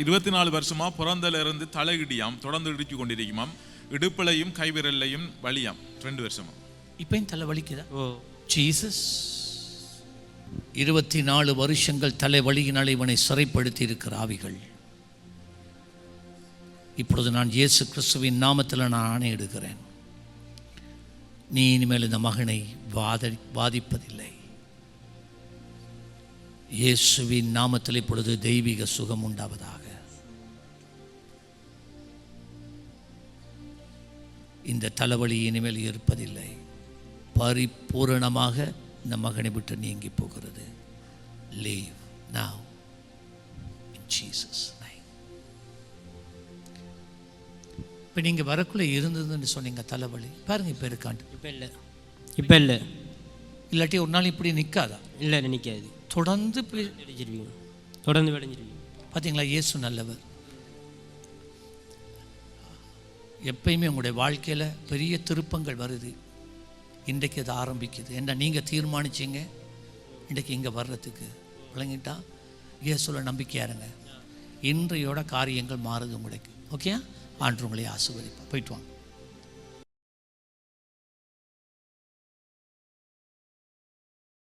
இருபத்தி நாலு வருஷமா பிறந்தல இருந்து தலையிடியாம் தொடர்ந்து இடிச்சு கொண்டிருக்குமாம். இடுப்பிலையும் கைவிரல்லையும் வலியாம். ரெண்டு வருஷமா. இப்பயும் தலை வலிக்குதா? ஓ. ஜீசஸ் இருபத்தி நாலு வருஷங்கள் தலைவலியினால் இவனை சிறைப்படுத்தி இருக்கிற ஆவிகள். இப்பொழுது நான் இயேசு கிறிஸ்துவின் நாமத்தில் நான் ஆணையிடுகிறேன். நீ இனிமேல் இந்த மகனை வாத வாதிப்பதில்லை. இயேசுவின் நாமத்தில் இப்பொழுது தெய்வீக சுகம் உண்டாவதாக. இந்த தலைவலி இனிமேல் இருப்பதில்லை. பரிபூரணமாக இந்த மகனை விட்டு நீங்கி போகிறது. Leave now in Jesus name. இப்போ நீங்கள் வரக்குள்ளே இருந்ததுன்னு சொன்னீங்க தலைவலி. பாருங்க இப்போ இருக்காண்டு இப்போ இல்லை. இப்போ இல்லை. இல்லாட்டி ஒரு நாள் இப்படி நிற்காதா இல்லை நினைக்காது தொடர்ந்து தொடர்ந்து விளைஞ்சிருவீங்க. பார்த்தீங்களா இயேசு நல்லவர். எப்பயுமே உங்களுடைய வாழ்க்கையில் பெரிய திருப்பங்கள் வருது. இன்றைக்கு அது ஆரம்பிக்குது. ஏன்னா நீங்கள் தீர்மானிச்சீங்க? இன்றைக்கு இங்கே வர்றதுக்கு. விளங்கிட்டா? இயேசுல நம்பிக்கையாக இருங்க. இன்றையோட காரியங்கள் மாறுது உங்களுக்கு. ஓகே ஆண்டு உங்களை ஆசீர்வதிப்பா போயிட்டு வாங்க.